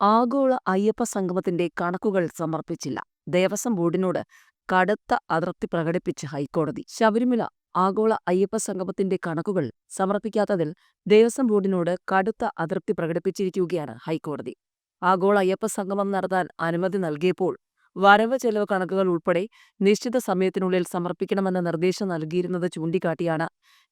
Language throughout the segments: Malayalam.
ആഗോള അയ്യപ്പ സംഗമത്തിന്റെ കണക്കുകൾ സമർപ്പിച്ചില്ല. ദേവസ്വം ബോർഡിനോട് കടുത്ത അതൃപ്തി പ്രകടിപ്പിച്ച് ഹൈക്കോടതി. ശബരിമല ആഗോള അയ്യപ്പ സംഗമത്തിന്റെ കണക്കുകൾ സമർപ്പിക്കാത്തതിൽ ദേവസ്വം ബോർഡിനോട് കടുത്ത അതൃപ്തി പ്രകടിപ്പിച്ചിരിക്കുകയാണ് ഹൈക്കോടതി. ആഗോള അയ്യപ്പ സംഗമം നടത്താൻ അനുമതി നൽകിയപ്പോൾ വരവ് ചെലവ് കണക്കുകൾ ഉൾപ്പെടെ നിശ്ചിത സമയത്തിനുള്ളിൽ സമർപ്പിക്കണമെന്ന നിർദ്ദേശം നൽകിയിരുന്നത് ചൂണ്ടിക്കാട്ടിയാണ്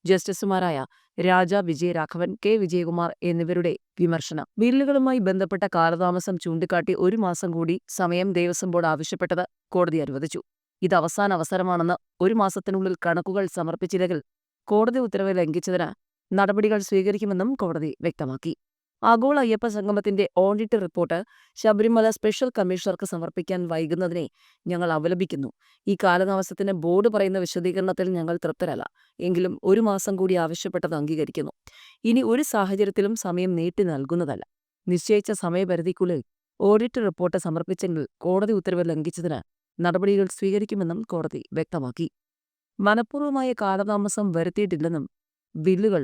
ജസ്റ്റിസുമാരായ രാജ വിജയരാഘവൻ കെ. വിജയകുമാർ എന്നിവരുടെ വിമർശനം. ബില്ലുകളുമായി ബന്ധപ്പെട്ട കാലതാമസം ചൂണ്ടിക്കാട്ടി ഒരു മാസം കൂടി സമയം ദേവസ്വം ബോർഡ് ആവശ്യപ്പെട്ടത് കോടതി അനുവദിച്ചു. ഇത് അവസാന അവസരമാണെന്ന് ഒരു മാസത്തിനുള്ളിൽ കണക്കുകൾ സമർപ്പിച്ചില്ലെങ്കിൽ കോടതി ഉത്തരവ് ലംഘിച്ചതിന് നടപടികൾ സ്വീകരിക്കുമെന്നും കോടതി വ്യക്തമാക്കി. ആഗോള അയ്യപ്പ സംഗമത്തിന്റെ ഓഡിറ്റ് റിപ്പോർട്ട് ശബരിമല സ്പെഷ്യൽ കമ്മീഷണർക്ക് സമർപ്പിക്കാൻ വൈകുന്നതിനെ ഞങ്ങൾ അപലപിക്കുന്നു ഈ കാലതാമസത്തിന് ബോർഡ് പറയുന്ന വിശദീകരണത്തിൽ ഞങ്ങൾ തൃപ്തരല്ല. എങ്കിലും ഒരു മാസം കൂടി ആവശ്യപ്പെട്ടത് അംഗീകരിക്കുന്നു. ഇനി ഒരു സാഹചര്യത്തിലും സമയം നീട്ടി നൽകുന്നതല്ല. നിശ്ചയിച്ച സമയപരിധിക്കുള്ളിൽ ഓഡിറ്റ് റിപ്പോർട്ട് സമർപ്പിച്ചെങ്കിൽ കോടതി ഉത്തരവ് ലംഘിച്ചതിന് നടപടികൾ സ്വീകരിക്കുമെന്നും കോടതി വ്യക്തമാക്കി. മനഃപൂർവമായ കാലതാമസം വരുത്തിയിട്ടില്ലെന്നും ബില്ലുകൾ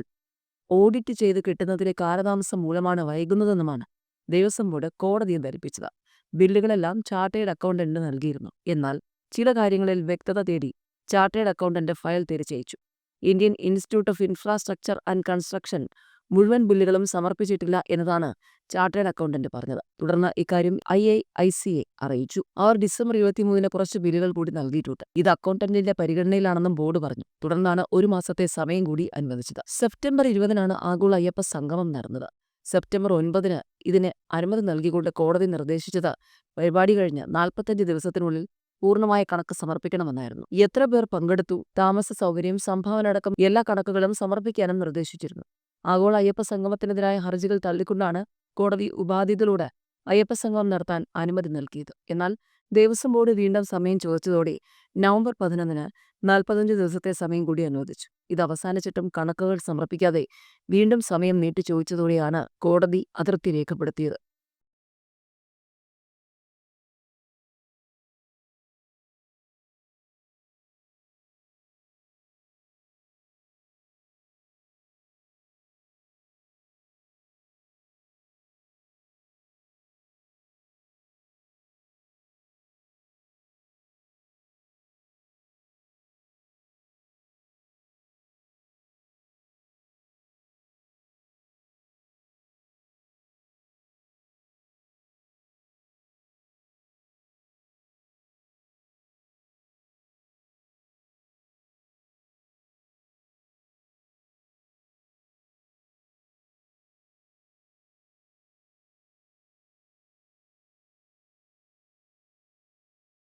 ഓഡിറ്റ് ചെയ്ത് കിട്ടുന്നതിലെ കാലതാമസം മൂലമാണ് വൈകുന്നതെന്നുമാണ് ദേവസ്വം ബോർഡ് കോടതിയെ ധരിപ്പിച്ചത്. ബില്ലുകളെല്ലാം ചാർട്ടേഡ് അക്കൗണ്ടന്റ് നൽകിയിരുന്നു. എന്നാൽ ചില കാര്യങ്ങളിൽ വ്യക്തത തേടി ചാർട്ടേഡ് അക്കൗണ്ടന്റ് ഫയൽ തിരിച്ചയച്ചു. Indian Institute of Infrastructure and Construction മുഴുവൻ ബില്ലുകളും സമർപ്പിച്ചിട്ടില്ല എന്നതാണ് ചാർട്ടേഡ് അക്കൗണ്ടന്റ് പറഞ്ഞത്. തുടർന്ന് ഇക്കാര്യം I I I C A അറിയിച്ചു. അവർ ഡിസംബർ ഇരുപത്തിമൂന്നിന് കുറച്ച് ബില്ലുകൾ കൂടി നൽകിയിട്ടുണ്ട്. ഇത് അക്കൗണ്ടന്റിന്റെ പരിഗണനയിലാണെന്നും ബോർഡ് പറഞ്ഞു. തുടർന്നാണ് ഒരു മാസത്തെ സമയം കൂടി അനുവദിച്ചത്. സെപ്റ്റംബർ ഇരുപതിനാണ് ആഗോള അയ്യപ്പ സംഗമം നടന്നത്. സെപ്റ്റംബർ ഒൻപതിന് ഇതിന് അനുമതി നൽകിക്കൊണ്ട് കോടതി നിർദ്ദേശിച്ചത് പരിപാടി കഴിഞ്ഞ് നാൽപ്പത്തഞ്ച് ദിവസത്തിനുള്ളിൽ പൂർണമായ കണക്ക് സമർപ്പിക്കണമെന്നായിരുന്നു. എത്ര പേർ പങ്കെടുത്തു താമസ സൗകര്യം സംഭാവന അടക്കം എല്ലാ കണക്കുകളും സമർപ്പിക്കാനും നിർദ്ദേശിച്ചിരുന്നു. ആഗോള അയ്യപ്പ സംഗമത്തിനെതിരായ ഹർജികൾ തള്ളിക്കൊണ്ടാണ് കോടതി ഉപാധികളോട് അയ്യപ്പ സംഗമം നടത്താൻ അനുമതി നൽകിയത്. എന്നാൽ ദേവസ്വം ബോർഡ് വീണ്ടും സമയം ചോദിച്ചതോടെ നവംബർ പതിനൊന്നിന് നാൽപ്പത്തഞ്ച് ദിവസത്തെ സമയം കൂടി അനുവദിച്ചു. ഇത് അവസാനിച്ചിട്ടും കണക്കുകൾ സമർപ്പിക്കാതെ വീണ്ടും സമയം നീട്ടി ചോദിച്ചതോടെയാണ് കോടതി അതൃപ്തി രേഖപ്പെടുത്തിയത്.